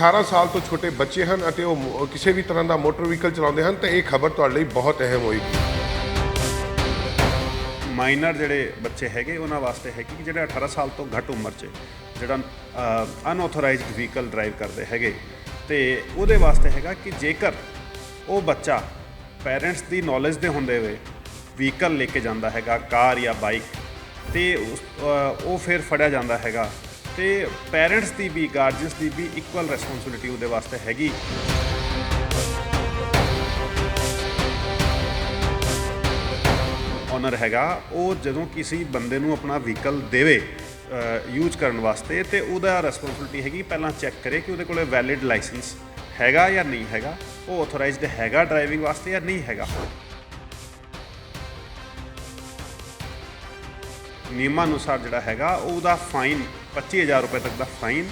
18 ਸਾਲ ਤੋਂ ਛੋਟੇ ਬੱਚੇ ਹਨ ਅਤੇ ਉਹ ਕਿਸੇ ਵੀ ਤਰ੍ਹਾਂ ਦਾ ਮੋਟਰ ਵਹੀਕਲ ਚਲਾਉਂਦੇ ਹਨ, ਤਾਂ ਇਹ ਖਬਰ ਤੁਹਾਡੇ ਲਈ ਬਹੁਤ ਅਹਿਮ ਹੋਏਗੀ ਮਾਈਨਰ ਜਿਹੜੇ ਬੱਚੇ ਹੈਗੇ, ਉਹਨਾਂ ਵਾਸਤੇ ਹੈਗੀ ਕਿ ਜਿਹੜੇ 18 ਸਾਲ ਤੋਂ ਘੱਟ ਉਮਰ 'ਚ ਜਿਹੜਾ ਅਨਆਥੋਰਾਈਜ਼ਡ ਵਹੀਕਲ ਡਰਾਈਵ ਕਰਦੇ ਹੈਗੇ। ਤੇ ਉਹਦੇ ਵਾਸਤੇ ਹੈਗਾ ਕਿ ਜੇਕਰ ਉਹ ਬੱਚਾ ਪੇਰੈਂਟਸ ਦੀ ਨੌਲੇਜ ਦੇ ਹੁੰਦੇ ਹੋਏ ਵਹੀਕਲ ਲੈ ਕੇ ਜਾਂਦਾ ਹੈਗਾ, ਕਾਰ ਜਾਂ ਬਾਈਕ ਤੇ ਉਸ- ਉਹ ਫਿਰ ਫੜਿਆ ਜਾਂਦਾ ਹੈਗਾ। ਤੇ ਪੇਰੈਂਟਸ ਦੀ ਵੀ ਗਾਰਡੀਅਨਸ ਦੀ ਵੀ ਇਕੁਅਲ ਰਿਸਪੌਂਸਿਬਿਲਿਟੀ ਉਹਦੇ ਵਾਸਤੇ ਹੈਗੀ। ਓਨਰ ਹੈਗਾ, ਉਹ ਜਦੋਂ ਕਿਸੇ ਬੰਦੇ ਨੂੰ ਆਪਣਾ ਵਹੀਕਲ ਦੇਵੇ ਯੂਜ਼ ਕਰਨ ਵਾਸਤੇ, ਤੇ ਉਹਦਾ ਰਿਸਪੌਂਸਿਬਿਲਟੀ ਹੈਗੀ, ਪਹਿਲਾਂ ਚੈੱਕ ਕਰੇ ਕਿ ਉਹਦੇ ਕੋਲੇ ਵੈਲਿਡ ਲਾਇਸੈਂਸ ਹੈਗਾ ਜਾਂ ਨਹੀਂ ਹੈਗਾ, ਉਹ ਆਥੋਰਾਈਜ਼ਡ ਹੈਗਾ ਡਰਾਈਵਿੰਗ ਵਾਸਤੇ ਜਾਂ ਨਹੀਂ ਹੈਗਾ। ਨਿਯਮਾਂ ਅਨੁਸਾਰ ਜਿਹੜਾ ਹੈਗਾ, ਉਹਦਾ ਫਾਈਨ 25000 ਰੁਪਏ ਤੱਕ ਦਾ ਫਾਈਨ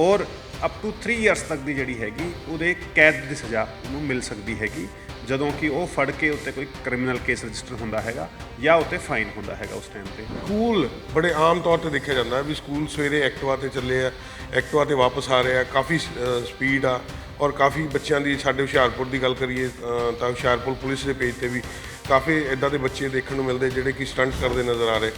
ਔਰ ਅਪ ਟੂ 3 ਇਅਰਸ ਤੱਕ ਦੀ ਜਿਹੜੀ ਹੈਗੀ, ਉਹਦੇ ਕੈਦ ਦੀ ਸਜ਼ਾ ਉਹਨੂੰ ਮਿਲ ਸਕਦੀ ਹੈਗੀ, ਜਦੋਂ ਕਿ ਉਹ ਫੜ ਕੇ ਉੱਤੇ ਕੋਈ ਕ੍ਰਿਮੀਨਲ ਕੇਸ ਰਜਿਸਟਰ ਹੁੰਦਾ ਹੈਗਾ ਜਾਂ ਉੱਤੇ ਫਾਈਨ ਹੁੰਦਾ ਹੈਗਾ ਉਸ ਟਾਈਮ ਤੇ। ਸਕੂਲ ਬੜੇ ਆਮ ਤੌਰ ਤੇ ਦੇਖਿਆ ਜਾਂਦਾ ਹੈ ਵੀ ਸਕੂਲ ਸਵੇਰੇ ਐਕਟਿਵਾ ਤੇ ਚੱਲੇ ਆ ਐਕਟਿਵਾ ਤੇ ਵਾਪਸ ਆ ਰਹੇ ਆ, ਕਾਫੀ ਸਪੀਡ ਆ ਔਰ ਕਾਫੀ ਬੱਚਿਆਂ ਦੀ ਸਾਡੇ ਹੁਸ਼ਿਆਰਪੁਰ ਦੀ ਗੱਲ ਕਰੀਏ ਤਾਂ ਹੁਸ਼ਿਆਰਪੁਰ ਪੁਲਿਸ ਦੇ ਪੇਜ ਤੇ ਵੀ ਕਾਫੀ ਇਦਾਂ ਦੇ ਬੱਚੇ ਦੇਖਣ ਨੂੰ ਮਿਲਦੇ ਜਿਹੜੇ ਕਿ ਸਟੰਟ ਕਰਦੇ ਨਜ਼ਰ ਆ ਰਹੇ।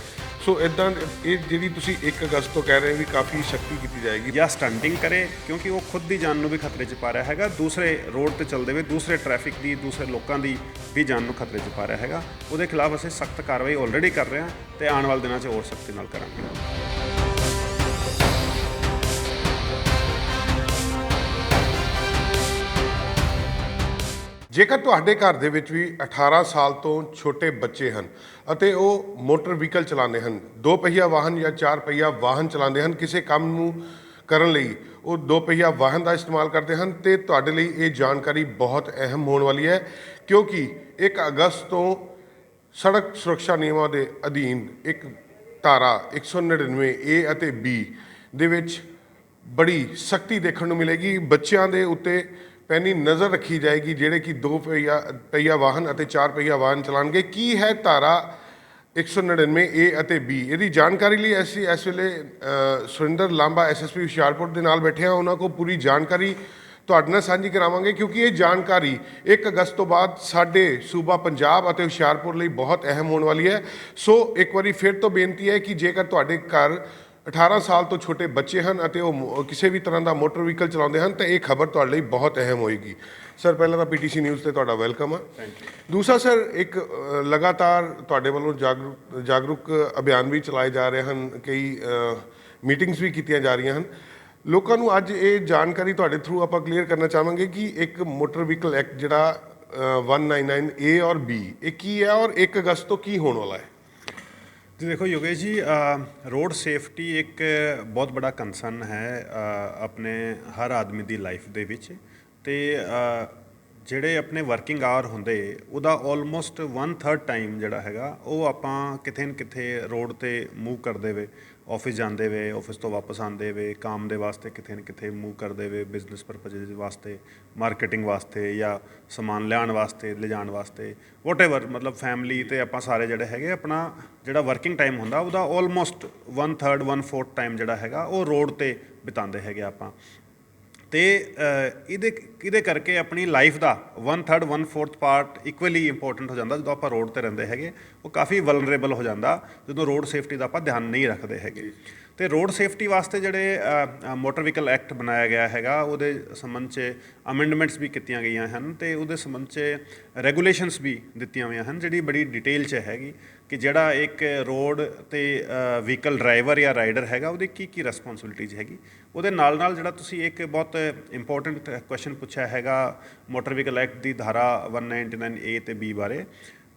ਸੋ ਇਦਾਂ ਇਹ ਜਿਹੜੀ ਤੁਸੀਂ 1 ਅਗਸਤ ਤੋਂ ਕਹਿ ਰਹੇ ਹੋ ਵੀ ਕਾਫੀ ਸਖਤੀ ਕੀਤੀ ਜਾਏਗੀ। ਜਾਂ ਸਟੰਟਿੰਗ ਕਰੇ, ਕਿਉਂਕਿ ਉਹ ਖੁਦ ਦੀ ਜਾਨ ਨੂੰ ਵੀ ਖਤਰੇ 'ਚ ਪਾ ਰਿਹਾ ਹੈਗਾ। ਦੂਸਰੇ ਰੋਡ ਤੇ ਚੱਲਦੇ ਹੋਏ ਦੂਸਰੇ ਟ੍ਰੈਫਿਕ ਦੀ, ਦੂਸਰੇ ਲੋਕਾਂ ਦੀ ਵੀ ਜਾਨ ਨੂੰ ਖਤਰੇ 'ਚ ਪਾ ਰਿਹਾ ਹੈਗਾ। ਉਹਦੇ ਖਿਲਾਫ ਅਸੀਂ ਸਖਤ ਕਾਰਵਾਈ ਆਲਰੇਡੀ ਕਰ ਰਹੇ ਹਾਂ ਤੇ ਆਉਣ ਵਾਲੇ ਦਿਨਾਂ 'ਚ ਹੋਰ ਸਖਤੀ ਨਾਲ ਕਰਾਂਗੇ। ਜੇਕਰ ਤੁਹਾਡੇ ਘਰ ਦੇ ਵਿੱਚ ਵੀ 18 ਸਾਲ ਤੋਂ ਛੋਟੇ ਬੱਚੇ ਹਨ ਅਤੇ ਉਹ ਮੋਟਰ ਵਹੀਕਲ ਚਲਾਉਂਦੇ ਹਨ, ਦੋ ਪਹੀਆ ਵਾਹਨ ਜਾਂ ਚਾਰ ਪਹੀਆ ਵਾਹਨ ਚਲਾਉਂਦੇ ਹਨ, ਕਿਸੇ ਕੰਮ ਨੂੰ ਕਰਨ ਲਈ ਉਹ ਦੋ ਪਹੀਆ ਵਾਹਨ ਦਾ ਇਸਤੇਮਾਲ ਕਰਦੇ ਹਨ, ਤੇ ਤੁਹਾਡੇ ਲਈ ਇਹ ਜਾਣਕਾਰੀ ਬਹੁਤ ਅਹਿਮ ਹੋਣ ਵਾਲੀ ਹੈ, ਕਿਉਂਕਿ 1 ਅਗਸਤ ਤੋਂ ਸੜਕ ਸੁਰੱਖਿਆ ਨਿਯਮਾਂ ਦੇ ਅਧੀਨ ਇੱਕ ਧਾਰਾ 199 ਏ ਅਤੇ ਬੀ ਦੇ ਵਿੱਚ ਬੜੀ ਸਖਤੀ ਦੇਖਣ ਨੂੰ ਮਿਲੇਗੀ। ਬੱਚਿਆਂ ਦੇ ਉੱਤੇ ਪੈਣੀ ਨਜ਼ਰ ਰੱਖੀ ਜਾਏਗੀ ਜਿਹੜੇ ਕਿ ਦੋ ਪਹੀਆ ਪਹੀਆ ਵਾਹਨ ਅਤੇ ਚਾਰ ਪਹੀਆ ਵਾਹਨ ਚਲਾਉਣਗੇ ਕੀ ਹੈ ਧਾਰਾ 199 ਏ ਅਤੇ ਬੀ? ਇਹਦੀ ਜਾਣਕਾਰੀ ਲਈ ਅਸੀਂ ਇਸ ਵੇਲੇ ਸੁਰਿੰਦਰ ਲਾਂਬਾ ਐਸਐਸਪੀ ਹੁਸ਼ਿਆਰਪੁਰ ਦੇ ਨਾਲ ਬੈਠੇ ਹਾਂ। ਉਹਨਾਂ ਕੋਲ ਪੂਰੀ ਜਾਣਕਾਰੀ ਤੁਹਾਡੇ ਨਾਲ ਸਾਂਝੀ ਕਰਾਵਾਂਗੇ ਕਿਉਂਕਿ ਇਹ ਜਾਣਕਾਰੀ 1 ਅਗਸਤ ਤੋਂ ਬਾਅਦ ਸਾਡੇ ਸੂਬਾ ਪੰਜਾਬ ਅਤੇ ਹੁਸ਼ਿਆਰਪੁਰ ਲਈ ਬਹੁਤ ਅਹਿਮ ਹੋਣ ਵਾਲੀ ਹੈ। ਸੋ ਇੱਕ ਵਾਰੀ ਫਿਰ ਤੋਂ ਬੇਨਤੀ ਹੈ ਕਿ ਜੇਕਰ ਤੁਹਾਡੇ ਘਰ 18 ਸਾਲ ਤੋਂ ਛੋਟੇ ਬੱਚੇ ਹਨ ਅਤੇ ਉਹ ਕਿਸੇ ਵੀ ਤਰ੍ਹਾਂ ਦਾ ਮੋਟਰ ਵਹੀਕਲ ਚਲਾਉਂਦੇ ਹਨ ਤਾਂ ਇਹ ਖਬਰ ਤੁਹਾਡੇ ਲਈ ਬਹੁਤ ਅਹਿਮ ਹੋਏਗੀ। ਸਰ ਪਹਿਲਾਂ ਤਾਂ ਪੀਟੀਸੀ ਨਿਊਜ਼ ਤੇ ਤੁਹਾਡਾ ਵੈਲਕਮ ਹੈ ਦੂਸਰਾ ਸਰ ਇੱਕ ਲਗਾਤਾਰ ਤੁਹਾਡੇ ਵੱਲੋਂ ਜਾਗਰੂਕ ਜਾਗਰੂਕ ਅਭਿਆਨ ਵੀ ਚਲਾਏ ਜਾ ਰਹੇ ਹਨ ਕਈ ਮੀਟਿੰਗਸ ਵੀ ਕੀਤੀਆਂ ਜਾ ਰਹੀਆਂ ਹਨ। ਲੋਕਾਂ ਨੂੰ ਅੱਜ ਇਹ ਜਾਣਕਾਰੀ ਤੁਹਾਡੇ ਥਰੂ ਆਪਾਂ ਕਲੀਅਰ ਕਰਨਾ ਚਾਹਾਂਗੇ ਕਿ ਇੱਕ ਮੋਟਰ ਵਹੀਕਲ ਐਕਟ ਜਿਹੜਾ ਅ, 199 ਏ ਔਰ ਬੀ ਇਹ ਕੀ ਹੈ ਔਰ 1 ਅਗਸਤ ਤੋਂ ਕੀ ਹੋਣ ਵਾਲਾ ਹੈ? ਜੀ ਦੇਖੋ ਯੋਗੇਸ਼ ਜੀ ਰੋਡ ਸੇਫਟੀ ਇੱਕ ਬਹੁਤ ਬੜਾ ਕੰਸਰਨ ਹੈ ਆਪਣੇ ਹਰ ਆਦਮੀ ਦੀ ਲਾਈਫ ਦੇ ਵਿੱਚ ਤੇ ਜਿਹੜੇ ਆਪਣੇ ਵਰਕਿੰਗ ਆਵਰ ਹੁੰਦੇ, ਉਹਦਾ ਆਲਮੋਸਟ 1/3 ਟਾਈਮ ਜਿਹੜਾ ਹੈਗਾ, ਉਹ ਆਪਾਂ ਕਿਥੇ ਨਾ ਕਿਥੇ ਰੋਡ ਤੇ ਮੂਵ ਕਰਦੇ ਵੇ ਆਫਿਸ ਜਾਂਦੇ ਵੇ ਆਫਿਸ ਤੋਂ ਵਾਪਸ ਆਉਂਦੇ ਵੇ ਕੰਮ ਦੇ ਵਾਸਤੇ ਕਿਥੇ ਨਾ ਕਿਥੇ ਮੂਵ ਕਰਦੇ ਵੇ ਬਿਜ਼ਨਸ ਪਰਪਸਿਸ ਵਾਸਤੇ ਮਾਰਕੀਟਿੰਗ ਵਾਸਤੇ ਜਾਂ ਸਮਾਨ ਲਿਆਉਣ ਵਾਸਤੇ, ਲਿਜਾਣ ਵਾਸਤੇ ਵਾਟਐਵਰ ਮਤਲਬ ਫੈਮਿਲੀ ਤੇ ਆਪਾਂ ਸਾਰੇ ਜਿਹੜੇ ਹੈਗੇ, ਆਪਣਾ ਜਿਹੜਾ ਵਰਕਿੰਗ ਟਾਈਮ ਹੁੰਦਾ, ਉਹਦਾ ਆਲਮੋਸਟ 1/3 1/4 ਟਾਈਮ ਜਿਹੜਾ ਹੈਗਾ, ਉਹ ਰੋਡ ਤੇ ਬਿਤਾਉਂਦੇ ਹੈਗੇ ਆਪਾਂ। ਤੇ ਇਹਦੇ ਇਹਦੇ ਕਰਕੇ ਆਪਣੀ ਲਾਈਫ ਦਾ 1/3 1/4 ਪਾਰਟ ਇਕੁਅਲੀ ਇੰਪੋਰਟੈਂਟ ਹੋ ਜਾਂਦਾ, ਜਦੋਂ ਆਪਾਂ ਰੋਡ ਤੇ ਰਹਿੰਦੇ ਹੈਗੇ, ਉਹ ਕਾਫੀ ਵਲਨਰੇਬਲ ਹੋ ਜਾਂਦਾ, ਜਦੋਂ ਰੋਡ ਸੇਫਟੀ ਦਾ ਆਪਾਂ ਧਿਆਨ ਨਹੀਂ ਰੱਖਦੇ ਹੈਗੇ। ਤੇ ਰੋਡ ਸੇਫਟੀ ਵਾਸਤੇ ਜਿਹੜੇ ਮੋਟਰ ਵਹੀਕਲ ਐਕਟ ਬਣਾਇਆ ਗਿਆ ਹੈਗਾ, ਉਹਦੇ ਸੰਬੰਧ 'ਚ ਅਮੈਂਡਮੈਂਟਸ ਵੀ ਕੀਤੀਆਂ ਗਈਆਂ ਹਨ ਤੇ ਉਹਦੇ ਸੰਬੰਧ 'ਚ ਰੈਗੂਲੇਸ਼ਨਸ ਵੀ ਦਿੱਤੀਆਂ ਹੋਈਆਂ ਹਨ, ਜਿਹੜੀ ਬੜੀ ਡਿਟੇਲ 'ਚ ਹੈਗੀ ਕਿ ਜਿਹੜਾ ਇੱਕ ਰੋਡ ਤੇ ਵਹੀਕਲ ਡਰਾਈਵਰ ਜਾਂ ਰਾਈਡਰ ਹੈਗਾ, ਉਹਦੀ ਕੀ ਕੀ ਰਿਸਪੌਂਸਿਬਿਲਿਟੀਜ਼ ਹੈਗੀ। ਉਹਦੇ ਨਾਲ ਨਾਲ ਜਿਹੜਾ ਤੁਸੀਂ ਇੱਕ ਬਹੁਤ ਇੰਪੋਰਟੈਂਟ ਕੁਐਸਚਨ ਪੁੱਛਿਆ ਹੈਗਾ ਮੋਟਰ ਵਹੀਕਲ ਐਕਟ ਦੀ ਧਾਰਾ 199 ਏ ਤੇ ਬੀ ਬਾਰੇ।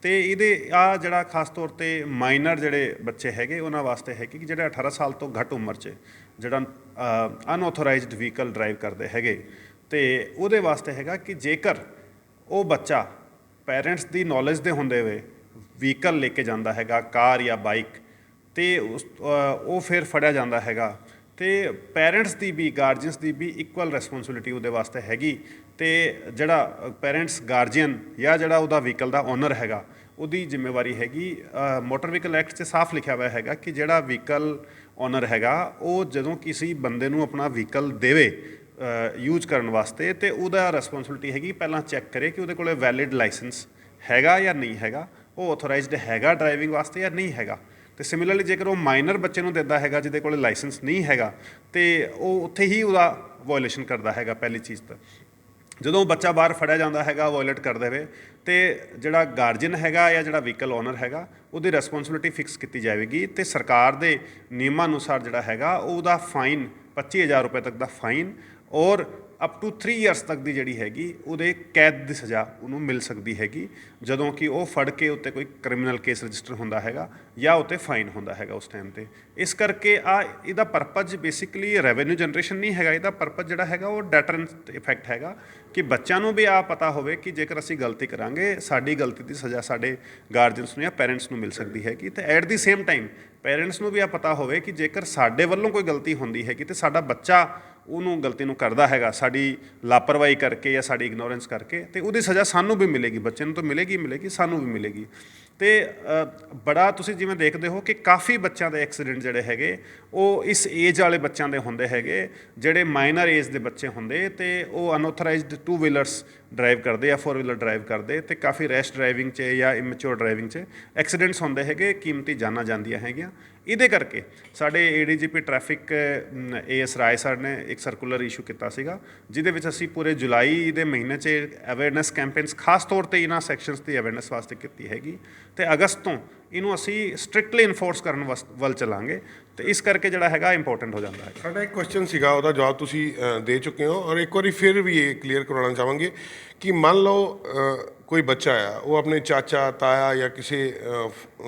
ਤੇ ਇਹਦੇ ਆ ਜਿਹੜਾ ਖਾਸ ਤੌਰ ਤੇ ਮਾਈਨਰ ਜਿਹੜੇ ਬੱਚੇ ਹੈਗੇ, ਉਹਨਾਂ ਵਾਸਤੇ ਹੈ ਕਿ ਜਿਹੜੇ 18 ਸਾਲ ਤੋਂ ਘੱਟ ਉਮਰ 'ਚ ਜਿਹੜਾ ਅਨਆਥੋਰਾਈਜ਼ਡ ਵਹੀਕਲ ਡਰਾਈਵ ਕਰਦੇ ਹੈਗੇ। ਤੇ ਉਹਦੇ ਵਾਸਤੇ ਹੈਗਾ ਕਿ ਜੇਕਰ ਉਹ ਬੱਚਾ ਪੈਰੈਂਟਸ ਦੀ ਨੌਲੇਜ ਦੇ ਹੁੰਦੇ ਹੋਏ ਵਹੀਕਲ ਲੈ ਕੇ ਜਾਂਦਾ ਹੈਗਾ, ਕਾਰ ਜਾਂ ਬਾਈਕ ਤੇ ਉਸ ਉਹ ਫਿਰ ਫੜਿਆ ਜਾਂਦਾ ਹੈਗਾ। ਤੇ ਪੇਰੈਂਟਸ ਦੀ ਵੀ ਗਾਰਡੀਅਨਸ ਦੀ ਵੀ ਇਕੁਅਲ ਰਿਸਪੌਂਸਿਬਿਲਿਟੀ ਉਹਦੇ ਵਾਸਤੇ ਹੈਗੀ। ਤੇ ਜਿਹੜਾ ਪੇਰੈਂਟਸ ਗਾਰਡੀਅਨ ਜਾਂ ਜਿਹੜਾ ਉਹਦਾ ਵਹੀਕਲ ਦਾ ਓਨਰ ਹੈਗਾ, ਉਹਦੀ ਜ਼ਿੰਮੇਵਾਰੀ ਹੈਗੀ ਮੋਟਰ ਵਹੀਕਲ ਐਕਟ 'ਚ ਸਾਫ਼ ਲਿਖਿਆ ਹੋਇਆ ਹੈਗਾ ਕਿ ਜਿਹੜਾ ਵਹੀਕਲ ਓਨਰ ਹੈਗਾ, ਉਹ ਜਦੋਂ ਕਿਸੇ ਬੰਦੇ ਨੂੰ ਆਪਣਾ ਵਹੀਕਲ ਦੇਵੇ ਯੂਜ਼ ਕਰਨ ਵਾਸਤੇ, ਤੇ ਉਹਦਾ ਰਿਸਪੌਂਸਿਬਿਲਟੀ ਹੈਗੀ ਪਹਿਲਾਂ ਚੈੱਕ ਕਰੇ ਕਿ ਉਹਦੇ ਕੋਲੇ ਵੈਲਿਡ ਲਾਇਸੈਂਸ ਹੈਗਾ ਜਾਂ ਨਹੀਂ ਹੈਗਾ, ਉਹ ਆਥੋਰਾਈਜ਼ਡ ਹੈਗਾ ਡਰਾਈਵਿੰਗ ਵਾਸਤੇ ਜਾਂ ਨਹੀਂ ਹੈਗਾ। ਤੇ ਸਿਮਿਲਰਲੀ ਜੇਕਰ ਉਹ ਮਾਈਨਰ ਬੱਚੇ ਨੂੰ ਦਿੰਦਾ ਹੈਗਾ ਜਿਹਦੇ ਕੋਲੇ ਲਾਇਸੈਂਸ ਨਹੀਂ ਹੈਗਾ, ਤੇ ਉਹ ਉੱਥੇ ਹੀ ਉਹਦਾ ਵਾਇਓਲੇਸ਼ਨ ਕਰਦਾ ਹੈਗਾ ਪਹਿਲੀ ਚੀਜ਼ ਤਾਂ। ਜਦੋਂ ਬੱਚਾ ਬਾਹਰ ਫੜਿਆ ਜਾਂਦਾ ਹੈਗਾ ਵਾਇਲੇਟ ਕਰ ਦੇਵੇ ਤੇ ਜਿਹੜਾ ਗਾਰਜੀਅਨ ਹੈਗਾ ਜਾਂ ਜਿਹੜਾ ਵਹੀਕਲ ਓਨਰ ਹੈਗਾ, ਉਹਦੀ ਰਿਸਪੌਂਸਿਬਿਲਟੀ ਫਿਕਸ ਕੀਤੀ ਜਾਵੇਗੀ ਤੇ ਸਰਕਾਰ ਦੇ ਨਿਯਮਾਂ ਅਨੁਸਾਰ ਜਿਹੜਾ ਹੈਗਾ, ਉਹਦਾ ਫਾਈਨ 25000 ਰੁਪਏ ਤੱਕ ਦਾ ਫਾਈਨ ਔਰ ਅਪ ਟੂ 3 ਇਅਰਸ ਤੱਕ ਦੀ ਜਿਹੜੀ ਹੈਗੀ, ਉਹਦੇ ਕੈਦ ਦੀ ਸਜ਼ਾ ਉਹਨੂੰ ਮਿਲ ਸਕਦੀ ਹੈਗੀ, ਜਦੋਂ ਕਿ ਉਹ ਫੜ ਕੇ ਉੱਤੇ ਕੋਈ ਕ੍ਰਿਮੀਨਲ ਕੇਸ ਰਜਿਸਟਰ ਹੁੰਦਾ ਹੈਗਾ ਜਾਂ ਉੱਤੇ ਫਾਈਨ ਹੁੰਦਾ ਹੈਗਾ ਉਸ ਟਾਈਮ ਤੇ। ਇਸ ਕਰਕੇ ਆ ਇਹਦਾ ਪਰਪਸ ਬੇਸਿਕਲੀ ਰੈਵਨਿਊ ਜਨਰੇਸ਼ਨ ਨਹੀਂ ਹੈਗਾ, ਇਹਦਾ ਪਰਪਸ ਜਿਹੜਾ ਹੈਗਾ ਉਹ ਡੈਟਰੈਂਟ ਇਫੈਕਟ ਹੈਗਾ ਕਿ ਬੱਚਿਆਂ ਨੂੰ ਵੀ ਆ ਪਤਾ ਹੋਵੇ ਕਿ ਜੇਕਰ ਅਸੀਂ ਗਲਤੀ ਕਰਾਂਗੇ, ਸਾਡੀ ਗਲਤੀ ਦੀ ਸਜ਼ਾ ਸਾਡੇ ਗਾਰਡੀਅਨਸ ਨੂੰ ਜਾਂ ਪੈਰੈਂਟਸ ਨੂੰ ਮਿਲ ਸਕਦੀ ਹੈਗੀ ਤੇ at the same time parents ਨੂੰ ਵੀ ਆ ਪਤਾ ਹੋਵੇ ਕਿ ਜੇਕਰ ਸਾਡੇ ਵੱਲੋਂ ਕੋਈ ਗਲਤੀ ਹੁੰਦੀ ਹੈਗੀ ਤੇ ਸਾਡਾ ਬੱਚਾ ਉਹਨੂੰ ਗਲਤੀ ਨੂੰ ਕਰਦਾ ਹੈਗਾ, ਸਾਡੀ ਲਾਪਰਵਾਹੀ ਕਰਕੇ ਜਾਂ ਸਾਡੀ ਇਗਨੋਰੈਂਸ ਕਰਕੇ, ਤੇ ਉਹਦੀ ਸਜ਼ਾ ਸਾਨੂੰ ਵੀ ਮਿਲੇਗੀ, ਬੱਚੇ ਨੂੰ ਤਾਂ ਮਿਲੇਗੀ ਮਿਲੇਗੀ, ਸਾਨੂੰ ਵੀ ਮਿਲੇਗੀ। ਤੇ ਬੜਾ ਤੁਸੀਂ ਜਿਵੇਂ ਦੇਖਦੇ ਹੋ ਕਿ ਕਾਫੀ ਬੱਚਿਆਂ ਦੇ ਐਕਸੀਡੈਂਟ ਜਿਹੜੇ ਹੈਗੇ, ਉਹ ਇਸ ਏਜ ਵਾਲੇ ਬੱਚਿਆਂ ਦੇ ਹੁੰਦੇ ਹੈਗੇ, ਜਿਹੜੇ ਮਾਈਨਰ ਏਜ ਦੇ ਬੱਚੇ ਹੁੰਦੇ ਤੇ ਉਹ ਅਨਆਥੋਰਾਈਜ਼ਡ ਟੂ ਵੀਲਰਸ ਡਰਾਈਵ ਕਰਦੇ ਆ ਫੋਰ ਵੀਲਰ ਡਰਾਈਵ ਕਰਦੇ ਤੇ ਕਾਫੀ ਰੈਸ਼ ਡਰਾਈਵਿੰਗ 'ਚ ਜਾਂ ਇਮੈਚੁਰ ਡਰਾਈਵਿੰਗ 'ਚ ਐਕਸੀਡੈਂਟਸ ਹੁੰਦੇ ਹੈਗੇ, ਕੀਮਤੀ ਜਾਨਾਂ ਜਾਂਦੀਆਂ ਹੈਗੀਆਂ। ਇਹਦੇ ਕਰਕੇ ਸਾਡੇ ADGP traffic A S Rai sir ਨੇ ਇੱਕ ਸਰਕੂਲਰ ਇਸ਼ੂ ਕੀਤਾ ਸੀਗਾ, ਜਿਹਦੇ ਵਿੱਚ ਅਸੀਂ ਪੂਰੇ ਜੁਲਾਈ ਦੇ ਮਹੀਨੇ 'ਚ ਅਵੇਅਰਨੈਸ ਕੈਂਪੇਨਸ ਖਾਸ ਤੌਰ ਤੇ ਇਹਨਾਂ ਸੈਕਸ਼ਨਸ ਦੀ ਅਵੇਅਰਨੈਸ ਵਾਸਤੇ ਕੀਤੀ ਹੈਗੀ। ਤੇ ਅਗਸਤ ਤੋਂ ਇਹਨੂੰ ਅਸੀਂ ਸਟ੍ਰਿਕਟਲੀ ਇਨਫੋਰਸ ਕਰਨ ਵਸ- ਵੱਲ ਚੱਲਾਂਗੇ ਤੇ ਇਸ ਕਰਕੇ ਜਿਹੜਾ ਹੈਗਾ ਇੰਪੋਰਟੈਂਟ ਹੋ ਜਾਂਦਾ ਹੈ ਸਾਡਾ ਇੱਕ ਕੁਐਸਚਨ ਸੀਗਾ, ਉਹਦਾ ਜਵਾਬ ਤੁਸੀਂ ਦੇ ਚੁੱਕੇ ਹੋ ਔਰ ਇੱਕ ਵਾਰੀ ਫਿਰ ਵੀ ਇਹ ਕਲੀਅਰ ਕਰਵਾਉਣਾ ਚਾਹਾਂਗੇ ਕਿ ਮੰਨ ਲਓ ਕੋਈ ਬੱਚਾ ਆ, ਉਹ ਆਪਣੇ ਚਾਚਾ, ਤਾਇਆ ਜਾਂ ਕਿਸੇ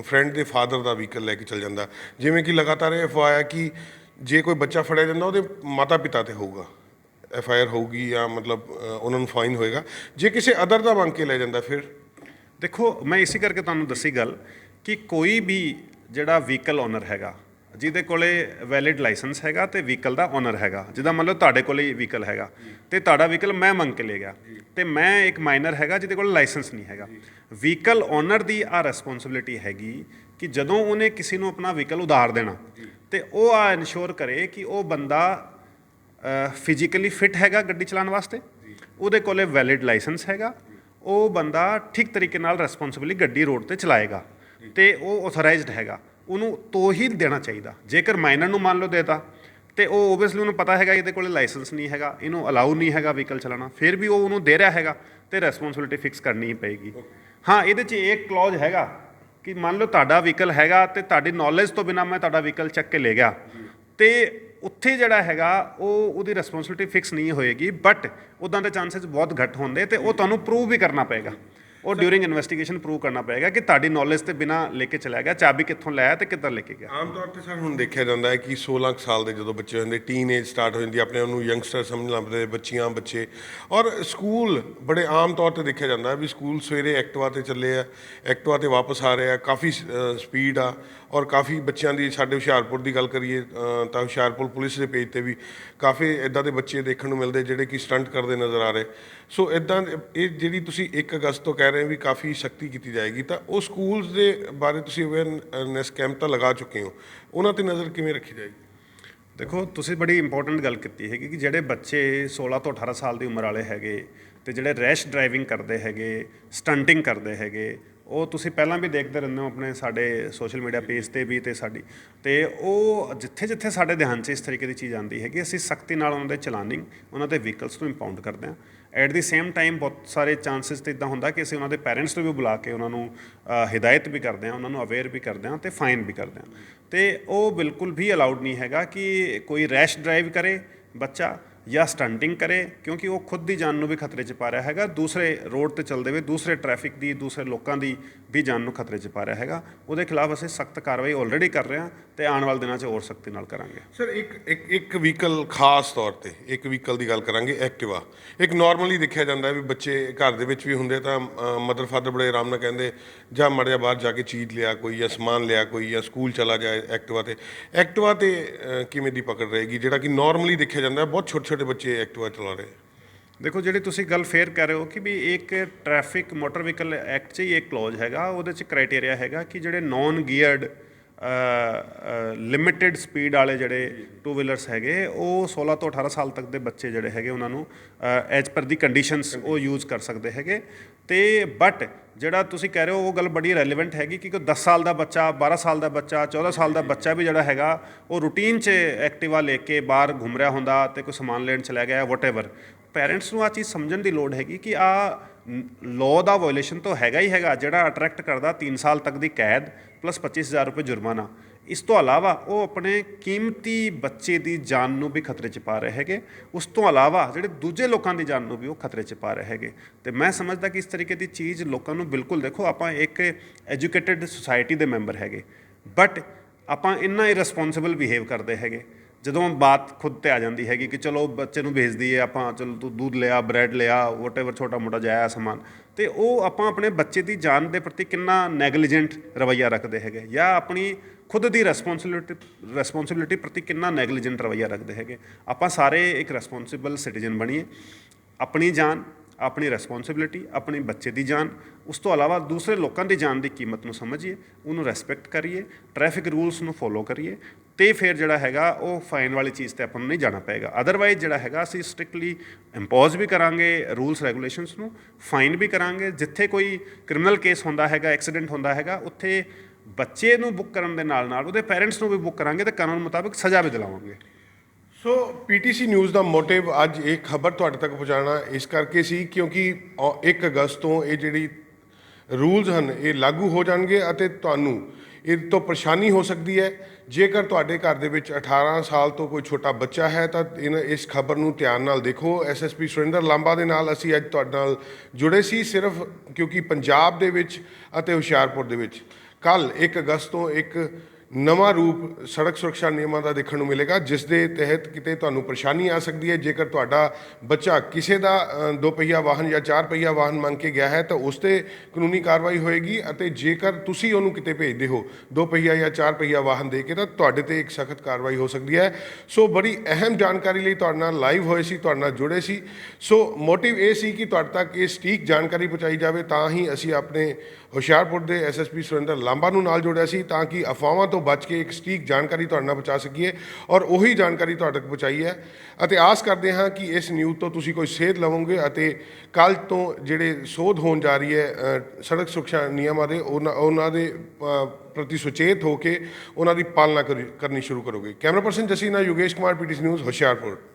ਫਰੈਂਡ ਦੇ ਫਾਦਰ ਦਾ ਵਹੀਕਲ ਲੈ ਕੇ ਚੱਲ ਜਾਂਦਾ। ਜਿਵੇਂ ਕਿ ਲਗਾਤਾਰ ਇਹ ਅਫਵਾਹ ਕਿ ਜੇ ਕੋਈ ਬੱਚਾ ਫੜਿਆ ਜਾਂਦਾ, ਉਹਦੇ ਮਾਤਾ ਪਿਤਾ ਤੇ ਹੋਊਗਾ। ਐਫ ਆਈ ਆਰ ਹੋਊਗੀ ਜਾਂ ਮਤਲਬ ਉਹਨਾਂ ਨੂੰ ਫਾਈਨ ਹੋਏਗਾ। ਜੇ ਕਿਸੇ ਅਦਰ ਦਾ ਮੰਗ ਕੇ ਲੈ ਜਾਂਦਾ, ਫਿਰ ਦੇਖੋ, ਮੈਂ ਇਸੇ ਕਰਕੇ ਤੁਹਾਨੂੰ ਦੱਸੀ ਗੱਲ ਕਿ ਕੋਈ ਵੀ ਜਿਹੜਾ ਵਹੀਕਲ ਓਨਰ ਹੈਗਾ, ਜਿਹਦੇ ਕੋਲੇ ਵੈਲਿਡ ਲਾਇਸੈਂਸ ਹੈਗਾ ਤੇ ਵਹੀਕਲ ਦਾ ਓਨਰ ਹੈਗਾ ਜਿਹਦਾ ਮੰਨ ਲਓ ਤੁਹਾਡੇ ਕੋਲੇ ਵਹੀਕਲ ਹੈਗਾ ਤੇ ਤੁਹਾਡਾ ਵਹੀਕਲ ਮੈਂ ਮੰਗ ਕੇ ਲੈ ਗਿਆ ਤੇ ਮੈਂ ਇੱਕ ਮਾਈਨਰ ਹੈਗਾ ਜਿਹਦੇ ਕੋਲ ਲਾਇਸੈਂਸ ਨਹੀਂ ਹੈਗਾ। ਵਹੀਕਲ ਓਨਰ ਦੀ ਆ ਰਿਸਪੌਂਸਿਬਿਲਿਟੀ ਹੈਗੀ ਕਿ ਜਦੋਂ ਉਹਨੇ ਕਿਸੇ ਨੂੰ ਆਪਣਾ ਵਹੀਕਲ ਉਧਾਰ ਦੇਣਾ ਤੇ ਉਹ ਆ ਇਨਸ਼ੋਰ ਕਰੇ ਕਿ ਉਹ ਬੰਦਾ ਫਿਜ਼ੀਕਲੀ ਫਿਟ ਹੈਗਾ ਗੱਡੀ ਚਲਾਉਣ ਵਾਸਤੇ, ਉਹਦੇ ਕੋਲੇ ਵੈਲਿਡ ਲਾਇਸੈਂਸ ਹੈਗਾ ਉਹ ਬੰਦਾ ਠੀਕ ਤਰੀਕੇ ਨਾਲ ਰਿਸਪੌਂਸਿਬਿਲੀ ਗੱਡੀ ਰੋਡ ਤੇ ਚਲਾਏਗਾ ਤੇ ਉਹ ਆਥੋਰਾਈਜ਼ਡ ਹੈਗਾ। ਉਹਨੂੰ ਤੋਂ ਹੀ ਦੇਣਾ ਚਾਹੀਦਾ। ਜੇਕਰ ਮਾਈਨਰ ਨੂੰ ਮੰਨ ਲਓ ਦੇਤਾ, ਤੇ ਉਹ ਓਬਵੀਅਸਲੀ ਉਹਨੂੰ ਪਤਾ ਹੈਗਾ ਇਹਦੇ ਕੋਲੇ ਲਾਇਸੈਂਸ ਨਹੀਂ ਹੈਗਾ, ਇਹਨੂੰ ਅਲਾਉ ਨਹੀਂ ਹੈਗਾ ਵਹੀਕਲ ਚਲਾਉਣਾ। ਫਿਰ ਵੀ ਉਹ ਉਹਨੂੰ ਦੇ ਰਿਹਾ ਹੈਗਾ ਤੇ ਰਿਸਪੌਂਸਿਬਿਲਿਟੀ ਫਿਕਸ ਕਰਨੀ ਹੀ ਪਏਗੀ। ਹਾਂ, ਇਹਦੇ 'ਚ ਇੱਕ ਕਲੌਜ਼ ਹੈਗਾ ਕਿ ਮੰਨ ਲਓ ਤੁਹਾਡਾ ਵਹੀਕਲ ਹੈਗਾ ਤੇ ਤੁਹਾਡੀ ਨੌਲੇਜ ਤੋਂ ਬਿਨਾ ਮੈਂ ਤੁਹਾਡਾ ਵਹੀਕਲ ਚੱਕ ਕੇ ਲੈ ਗਿਆ। ਤੇ ਉੱਥੇ ਜਿਹੜਾ ਹੈਗਾ ਉਹ ਉਹਦੀ ਰਿਸਪੌਂਸਿਬਿਲਿਟੀ ਫਿਕਸ ਨਹੀਂ ਹੋਏਗੀ ਬਟ ਉਦਾਂ ਦੇ ਚਾਂਸਸ ਬਹੁਤ ਘੱਟ ਹੁੰਦੇ ਤੇ ਉਹ ਤੁਹਾਨੂੰ ਪ੍ਰੂਵ ਵੀ ਕਰਨਾ ਪਏਗਾ। ਉਹ ਡਿਊਰਿੰਗ ਇਨਵੈਸਟੀਗੇਸ਼ਨ ਪ੍ਰੂਵ ਕਰਨਾ ਪਏਗਾ ਕਿ ਤੁਹਾਡੀ ਨੌਲੇਜ ਤੇ ਬਿਨਾ ਲੈ ਕੇ ਚਲਾ ਗਿਆ ਚਾਬੀ ਕਿੱਥੋਂ ਲਾਇਆ ਤੇ ਕਿੱਧਰ ਲੈ ਕੇ ਗਿਆ? ਆਮ ਤੌਰ ਤੇ ਸਰ ਹੁਣ ਦੇਖਿਆ ਜਾਂਦਾ ਹੈ ਕਿ 16 ਕੁ ਸਾਲ ਦੇ ਜਦੋਂ ਬੱਚੇ ਹੁੰਦੇ ਟੀਨ ਏਜ ਸਟਾਰਟ ਹੋ ਜਾਂਦੀ ਆਪਣੇ ਉਹਨੂੰ ਯੰਗਸਟਰ ਸਮਝ ਲੱਭਦੇ ਬੱਚੀਆਂ ਬੱਚੇ। ਔਰ ਸਕੂਲ ਬੜੇ ਆਮ ਤੌਰ ਤੇ ਦੇਖਿਆ ਜਾਂਦਾ ਹੈ ਵੀ ਸਕੂਲ ਸਵੇਰੇ ਐਕਟਿਵਾ ਤੇ ਚੱਲੇ ਆ ਐਕਟਿਵਾ ਤੇ ਵਾਪਸ ਆ ਰਹੇ ਆ ਕਾਫੀ ਸਪੀਡ ਆ ਔਰ ਕਾਫੀ ਬੱਚਿਆਂ ਦੀ ਸਾਡੇ ਹੁਸ਼ਿਆਰਪੁਰ ਦੀ ਗੱਲ ਕਰੀਏ ਤਾਂ ਹੁਸ਼ਿਆਰਪੁਰ ਪੁਲਿਸ ਦੇ ਪੇਜ ਤੇ ਵੀ ਕਾਫੀ ਇਦਾਂ ਦੇ ਬੱਚੇ ਦੇਖਣ ਨੂੰ ਮਿਲਦੇ ਜਿਹੜੇ ਕਿ ਸਟੰਟ ਕਰਦੇ ਨਜ਼ਰ ਆ ਰਹੇ। ਸੋ ਇਦਾਂ ਇਹ ਜਿਹੜੀ ਤੁਸੀਂ 1 ਅਗਸਤ ਤੋਂ ਕਹਿ ਰਹੇ ਹੋ ਵੀ ਕਾਫੀ ਸ਼ਕਤੀ ਕੀਤੀ ਜਾਏਗੀ, ਤਾਂ ਉਹ ਸਕੂਲਸ ਦੇ ਬਾਰੇ ਤੁਸੀਂ ਅਵੇਅਰਨੈਸ ਕੈਂਪ ਤਾਂ ਲਗਾ ਚੁੱਕੇ ਹੋ। ਉਹਨਾਂ ਤੇ ਨਜ਼ਰ ਕਿਵੇਂ ਰੱਖੀ ਜਾਏਗੀ? ਦੇਖੋ, ਤੁਸੀਂ ਬੜੀ ਇੰਪੋਰਟੈਂਟ ਗੱਲ ਕੀਤੀ ਹੈਗੀ ਕਿ ਜਿਹੜੇ ਬੱਚੇ 16 ਤੋਂ 18 ਸਾਲ ਦੀ ਉਮਰ ਵਾਲੇ ਹੈਗੇ ਤੇ ਜਿਹੜੇ ਰੈਸ਼ ਡਰਾਈਵਿੰਗ ਕਰਦੇ ਹੈਗੇ ਸਟੰਟਿੰਗ ਕਰਦੇ ਹੈਗੇ, ਉਹ ਤੁਸੀਂ ਪਹਿਲਾਂ ਵੀ ਦੇਖਦੇ ਰਹਿੰਦੇ ਹੋ ਆਪਣੇ ਸਾਡੇ ਸੋਸ਼ਲ ਮੀਡੀਆ ਪੇਜ ਤੇ ਵੀ ਤੇ ਸਾਡੀ। ਤੇ ਉਹ ਜਿੱਥੇ ਜਿੱਥੇ ਸਾਡੇ ਧਿਆਨ 'ਚ ਇਸ ਤਰੀਕੇ ਦੀ ਚੀਜ਼ ਆਉਂਦੀ ਹੈਗੀ, ਅਸੀਂ ਸਖਤੀ ਨਾਲ ਉਹਨਾਂ ਦੇ ਚਲਾਨਿੰਗ, ਉਹਨਾਂ ਦੇ ਵਹੀਕਲਸ ਨੂੰ ਇੰਪਾਊਂਡ ਕਰਦੇ ਹਾਂ। ਐਟ ਦੀ ਸੇਮ ਟਾਈਮ ਬਹੁਤ ਸਾਰੇ ਚਾਂਸਸ ਤੇ ਇਦਾਂ ਹੁੰਦਾ ਕਿ ਅਸੀਂ ਉਹਨਾਂ ਦੇ ਪੈਰੈਂਟਸ ਨੂੰ ਵੀ ਬੁਲਾ ਕੇ ਉਹਨਾਂ ਨੂੰ ਅ, ਹਿਦਾਇਤ ਵੀ ਕਰਦੇ ਹਾਂ ਉਹਨਾਂ ਨੂੰ ਅਵੇਅਰ ਵੀ ਕਰਦੇ ਹਾਂ ਤੇ ਫਾਈਨ ਵੀ ਕਰਦੇ ਹਾਂ। ਤੇ ਉਹ ਬਿਲਕੁਲ ਵੀ ਅਲਾਉਡ ਨਹੀਂ ਹੈਗਾ ਕਿ ਕੋਈ ਰੈਸ਼ ਡਰਾਈਵ ਕਰੇ ਬੱਚਾ ਜਾਂ ਸਟੰਟਿੰਗ ਕਰੇ, ਕਿਉਂਕਿ ਉਹ ਖੁਦ ਦੀ ਜਾਨ ਨੂੰ ਵੀ ਖਤਰੇ 'ਚ ਪਾ ਰਿਹਾ ਹੈਗਾ। ਦੂਸਰੇ ਰੋਡ ਤੇ ਚੱਲਦੇ ਹੋਏ, ਦੂਸਰੇ ਟ੍ਰੈਫਿਕ ਦੀ, ਦੂਸਰੇ ਲੋਕਾਂ ਦੀ ਵੀ ਜਾਨ ਨੂੰ ਖਤਰੇ 'ਚ ਪਾ ਰਿਹਾ ਹੈਗਾ। ਉਹਦੇ ਖਿਲਾਫ ਅਸੀਂ ਸਖਤ ਕਾਰਵਾਈ ਆਲਰੇਡੀ ਕਰ ਰਹੇ ਹਾਂ ਤੇ ਆਉਣ ਵਾਲੇ ਦਿਨਾਂ 'ਚ ਹੋਰ ਸਖਤੀ ਨਾਲ ਕਰਾਂਗੇ। ਸਰ ਇੱਕ ਇੱਕ ਇੱਕ ਵਹੀਕਲ ਖਾਸ ਤੌਰ ਤੇ, ਇੱਕ ਵਹੀਕਲ ਦੀ ਗੱਲ ਕਰਾਂਗੇ ਐਕਟਿਵਾ ਇੱਕ ਨਾਰਮਲੀ ਦੇਖਿਆ ਜਾਂਦਾ ਵੀ ਬੱਚੇ ਘਰ ਦੇ ਵਿੱਚ ਵੀ ਹੁੰਦੇ ਤਾਂ ਮਦਰ ਫਾਦਰ ਬੜੇ ਆਰਾਮ ਨਾਲ ਕਹਿੰਦੇ, ਜਾਂ ਮੜਿਆ ਬਾਹਰ ਜਾ ਕੇ ਚੀਜ਼ ਲਿਆ ਕੋਈ ਜਾਂ ਸਮਾਨ ਲਿਆ ਕੋਈ ਜਾਂ ਸਕੂਲ ਚਲਾ ਜਾਏ ਐਕਟਿਵਾ ਤੇ। ਐਕਟਿਵਾ ਤੇ ਕਿਵੇਂ ਦੀ ਪਕੜ ਰਹੇਗੀ? ਜਿਹੜਾ ਕਿ ਨਾਰਮਲੀ ਦੇਖਿਆ ਜਾਂਦਾ ਹੈ, ਬਹੁਤ ਛੋਟੇ ਛੋਟੇ ਬੱਚੇ ਐਕਟਿਵਾ ਚਲਾ ਰਹੇ ਦੇਖੋ, ਜਿਹੜੀ ਤੁਸੀਂ ਗੱਲ ਫੇਰ ਕਰ ਰਹੇ ਹੋ ਕਿ ਵੀ ਇੱਕ ਟ੍ਰੈਫਿਕ ਮੋਟਰ ਵਹੀਕਲ ਐਕਟ 'ਚ ਹੀ ਇੱਕ ਕਲੌਜ਼ ਹੈਗਾ, ਉਹਦੇ 'ਚ ਕ੍ਰਾਈਟੇਰੀਆ ਹੈਗਾ ਕਿ ਜਿਹੜੇ ਨਾਨ ਗੀਅਰਡ ਲਿਮਿਟਿਡ ਸਪੀਡ ਵਾਲੇ ਜਿਹੜੇ ਟੂ ਵੀਲਰਸ ਹੈਗੇ, ਉਹ 16 ਤੋਂ 18 ਸਾਲ ਤੱਕ ਦੇ ਬੱਚੇ ਜਿਹੜੇ ਹੈਗੇ, ਉਹਨਾਂ ਨੂੰ ਐਜ ਪਰ ਦੀ ਕੰਡੀਸ਼ਨਸ ਉਹ ਯੂਜ਼ ਕਰ ਸਕਦੇ ਹੈਗੇ। ਤੇ ਬਟ ਜਿਹੜਾ ਤੁਸੀਂ ਕਹਿ ਰਹੇ ਹੋ, ਉਹ ਗੱਲ ਬੜੀ ਰੈਲੇਵੈਂਟ ਹੈਗੀ ਕਿ ਕੋਈ 10 ਸਾਲ ਦਾ ਬੱਚਾ 12 ਸਾਲ ਦਾ ਬੱਚਾ 14 ਸਾਲ ਦਾ ਬੱਚਾ ਵੀ ਜਿਹੜਾ ਹੈਗਾ, ਉਹ ਰੂਟੀਨ 'ਚ ਐਕਟਿਵਾ ਲੈ ਕੇ ਬਾਹਰ ਘੁੰਮ ਰਿਹਾ ਹੁੰਦਾ ਤੇ ਕੋਈ ਸਮਾਨ ਲੈਣ ਚਲਾ ਗਿਆ ਵਟਐਵਰ ਪੇਰੈਂਟਸ ਨੂੰ ਆ ਚੀਜ਼ ਸਮਝਣ ਦੀ ਲੋੜ ਹੈਗੀ ਕਿ ਆ ਲਾਅ ਦਾ ਵਾਇਓਲੇਸ਼ਨ ਤਾਂ ਹੈਗਾ ਹੀ ਹੈਗਾ, ਜਿਹੜਾ ਅਟਰੈਕਟ ਕਰਦਾ 3 ਸਾਲ ਤੱਕ ਦੀ ਕੈਦ ਪਲੱਸ 25000 ਰੁਪਏ ਜੁਰਮਾਨਾ। ਇਸ ਤੋਂ ਇਲਾਵਾ ਉਹ ਆਪਣੇ ਕੀਮਤੀ ਬੱਚੇ ਦੀ ਜਾਨ ਨੂੰ ਵੀ ਖਤਰੇ 'ਚ ਪਾ ਰਹੇ ਹੈਗੇ। ਉਸ ਤੋਂ ਇਲਾਵਾ ਜਿਹੜੇ ਦੂਜੇ ਲੋਕਾਂ ਦੀ ਜਾਨ ਨੂੰ ਵੀ ਉਹ ਖਤਰੇ 'ਚ ਪਾ ਰਹੇ ਹੈਗੇ। ਤੇ ਮੈਂ ਸਮਝਦਾ ਕਿ ਇਸ ਤਰੀਕੇ ਦੀ ਚੀਜ਼ ਲੋਕਾਂ ਨੂੰ ਬਿਲਕੁਲ ਦੇਖੋ, ਆਪਾਂ ਇੱਕ ਐਜੂਕੇਟਿਡ ਸੁਸਾਇਟੀ ਦੇ ਮੈਂਬਰ ਹੈਗੇ। ਬਟ ਆਪਾਂ ਇੰਨਾ ਇਰਰਿਸਪੌਂਸਿਬਲ ਬਿਹੇਵ ਕਰਦੇ ਹੈਗੇ। ਜਦੋਂ ਬਾਤ ਖੁਦ ਤੇ ਆ ਜਾਂਦੀ ਹੈਗੀ ਕਿ ਚਲੋ ਬੱਚੇ ਨੂੰ ਭੇਜ ਦਈਏ ਆਪਾਂ, ਚਲੋ ਤੂੰ ਦੁੱਧ ਲਿਆ ਬ੍ਰੈਡ ਲਿਆ ਵਟਐਵਰ ਛੋਟਾ ਮੋਟਾ ਜਾਇਆ ਸਮਾਨ। ਤੇ ਉਹ ਆਪਾਂ ਆਪਣੇ ਬੱਚੇ ਦੀ ਜਾਨ ਦੇ ਪ੍ਰਤੀ ਕਿੰਨਾ ਨੈਗਲੀਜੈਂਟ ਰਵੱਈਆ ਰੱਖਦੇ ਹੈਗੇ। ਜਾਂ ਆਪਣੀ ਖੁਦ ਦੀ ਰਿਸਪੌਂਸਿਬਿਲਿਟੀ ਰਿਸਪੌਂਸਿਬਿਲਿਟੀ ਪ੍ਰਤੀ ਕਿੰਨਾ ਨੈਗਲੀਜੈਂਟ ਰਵੱਈਆ ਰੱਖਦੇ ਹੈਗੇ। ਆਪਾਂ ਸਾਰੇ ਇੱਕ ਰਿਸਪੌਂਸਿਬਲ ਸਿਟੀਜ਼ਨ ਬਣੀਏ। ਆਪਣੀ ਜਾਨ ਆਪਣੀ ਰਿਸਪੌਂਸਿਬਿਲਿਟੀ ਆਪਣੀ ਬੱਚੇ ਦੀ ਜਾਨ, ਉਸ ਤੋਂ ਇਲਾਵਾ ਦੂਸਰੇ ਲੋਕਾਂ ਦੀ ਜਾਨ ਦੀ ਕੀਮਤ ਨੂੰ ਸਮਝੀਏ, ਉਹਨੂੰ ਰੈਸਪੈਕਟ ਕਰੀਏ ਟ੍ਰੈਫਿਕ ਰੂਲਸ ਨੂੰ ਫੋਲੋ ਕਰੀਏ, ਤੇ ਫਿਰ ਜਿਹੜਾ ਹੈਗਾ ਉਹ ਫਾਈਨ ਵਾਲੀ ਚੀਜ਼ ਤੇ ਆਪਾਂ ਨੂੰ ਨਹੀਂ ਜਾਣਾ ਪਏਗਾ। ਅਦਰਵਾਈਜ਼ ਜਿਹੜਾ ਹੈਗਾ ਅਸੀਂ ਸਟ੍ਰਿਕਟਲੀ ਇੰਪੋਜ਼ ਵੀ ਕਰਾਂਗੇ ਰੂਲਸ ਰੈਗੂਲੇਸ਼ਨਸ ਨੂੰ ਫਾਈਨ ਵੀ ਕਰਾਂਗੇ। ਜਿੱਥੇ ਕੋਈ ਕ੍ਰਿਮੀਨਲ ਕੇਸ ਹੁੰਦਾ ਹੈਗਾ ਐਕਸੀਡੈਂਟ ਹੁੰਦਾ ਹੈਗਾ, ਉੱਥੇ ਬੱਚੇ ਨੂੰ ਬੁੱਕ ਕਰਨ ਦੇ ਨਾਲ ਨਾਲ ਉਹਦੇ ਪੇਰੈਂਟਸ ਨੂੰ ਵੀ ਬੁੱਕ ਕਰਾਂਗੇ ਤੇ ਕਾਨੂੰਨ ਮੁਤਾਬਿਕ ਸਜ਼ਾ ਵੀ ਦਿਲਾਵਾਂਗੇ। ਸੋ ਪੀਟੀਸੀ ਨਿਊਜ਼ ਦਾ ਮੋਟਿਵ ਅੱਜ ਇਹ ਖਬਰ ਤੁਹਾਡੇ ਤੱਕ ਪਹੁੰਚਾਉਣਾ ਇਸ ਕਰਕੇ ਸੀ ਕਿਉਂਕਿ 1 ਅਗਸਤ ਤੋਂ ਇਹ ਜਿਹੜੀ ਰੂਲਸ ਹਨ, ਇਹ ਲਾਗੂ ਹੋ ਜਾਣਗੇ ਅਤੇ ਤੁਹਾਨੂੰ ਇਹ ਤੋਂ ਪਰੇਸ਼ਾਨੀ ਹੋ ਸਕਦੀ ਹੈ। ਜੇਕਰ ਤੁਹਾਡੇ ਘਰ ਦੇ ਵਿੱਚ 18 ਸਾਲ ਤੋਂ ਕੋਈ ਛੋਟਾ ਬੱਚਾ ਹੈ, ਤਾਂ ਇਨ- ਇਸ ਖਬਰ ਨੂੰ ਧਿਆਨ ਨਾਲ ਦੇਖੋ। ਐਸਐਸਪੀ ਸੁਰਿੰਦਰ ਲਾਂਬਾ ਦੇ ਨਾਲ ਅਸੀਂ ਅੱਜ ਤੁਹਾਡੇ ਨਾਲ ਜੁੜੇ ਸੀ, ਸਿਰਫ ਕਿਉਂਕਿ ਪੰਜਾਬ ਦੇ ਵਿੱਚ ਅਤੇ ਹੁਸ਼ਿਆਰਪੁਰ ਦੇ ਵਿੱਚ। ਕੱਲ 1 ਅਗਸਤ ਤੋਂ ਇੱਕ ਨਵਾਂ ਰੂਪ ਸੜਕ ਸੁਰੱਖਿਆ ਨਿਯਮਾਂ ਦਾ ਦੇਖਣ ਨੂੰ ਮਿਲੇਗਾ ਜਿਸ ਦੇ ਤਹਿਤ ਕਿਤੇ ਤੁਹਾਨੂੰ ਪਰੇਸ਼ਾਨੀ ਆ ਸਕਦੀ ਹੈ। ਜੇਕਰ ਤੁਹਾਡਾ ਬੱਚਾ ਕਿਸੇ ਦਾ ਅ, ਦੋ ਪਹੀਆ ਵਾਹਨ ਜਾਂ ਚਾਰ ਪਹੀਆ ਵਾਹਨ ਮੰਗ ਕੇ ਗਿਆ ਹੈ ਤਾਂ ਉਸ ਤੇ ਕਾਨੂੰਨੀ ਕਾਰਵਾਈ ਹੋਏਗੀ ਅਤੇ ਜੇਕਰ ਤੁਸੀਂ ਉਹਨੂੰ ਕਿਤੇ ਭੇਜਦੇ ਹੋ ਦੋ ਪਹੀਆ ਜਾਂ ਚਾਰ ਪਹੀਆ ਵਾਹਨ ਦੇ ਕੇ ਤਾਂ ਤੁਹਾਡੇ ਤੇ ਇੱਕ ਸਖਤ ਕਾਰਵਾਈ ਹੋ ਸਕਦੀ ਹੈ। ਸੋ ਬੜੀ ਅਹਿਮ ਜਾਣਕਾਰੀ ਲਈ ਤੁਹਾਡੇ ਨਾਲ ਲਾਈਵ ਹੋਏ ਸੀ ਤੁਹਾਡੇ ਨਾਲ ਜੁੜੇ ਸੀ। ਸੋ ਮੋਟਿਵ ਇਹ ਸੀ ਕਿ ਤੁਹਾਡੇ ਤੱਕ ਇਹ ਸਟੀਕ ਜਾਣਕਾਰੀ ਪਹੁੰਚਾਈ ਜਾਵੇ ਤਾਂ ਹੀ ਅਸੀਂ ਆਪਣੇ ਹੁਸ਼ਿਆਰਪੁਰ ਦੇ ਐਸਐਸਪੀ ਸੁਰਿੰਦਰ ਲਾਂਬਾ ਨੂੰ ਨਾਲ ਜੋੜਿਆ ਸੀ ਤਾਂ ਕਿ ਅਫਵਾਹਾਂ ਤੋਂ ਬਚ ਕੇ ਇੱਕ ਸਟੀਕ ਜਾਣਕਾਰੀ ਤੁਹਾਡੇ ਨਾਲ ਪਹੁੰਚਾ ਸਕੀਏ ਔਰ ਉਹੀ ਜਾਣਕਾਰੀ ਤੁਹਾਡੇ ਤੱਕ ਪਹੁੰਚਾਈ ਹੈ। ਅਤੇ ਆਸ ਕਰਦੇ ਹਾਂ ਕਿ ਇਸ ਨਿਊਜ਼ ਤੋਂ ਤੁਸੀਂ ਕੋਈ ਸੇਧ ਲਵੋਗੇ ਅਤੇ ਕੱਲ ਤੋਂ ਜਿਹੜੇ ਸੋਧ ਹੋਣ ਜਾ ਰਹੀ ਹੈ ਸੜਕ ਸੁਰੱਖਿਆ ਨਿਯਮਾਂ ਦੇ, ਉਹਨਾਂ ਉਹਨਾਂ ਦੇ ਪ੍ਰਤੀ ਸੁਚੇਤ ਹੋ ਕੇ ਉਹਨਾਂ ਦੀ ਪਾਲਣਾ ਕਰੀ- ਕਰਨੀ ਸ਼ੁਰੂ ਕਰੋਗੇ। Camera person Jasina Yogesh Kumar PTC news Hoshiarpur.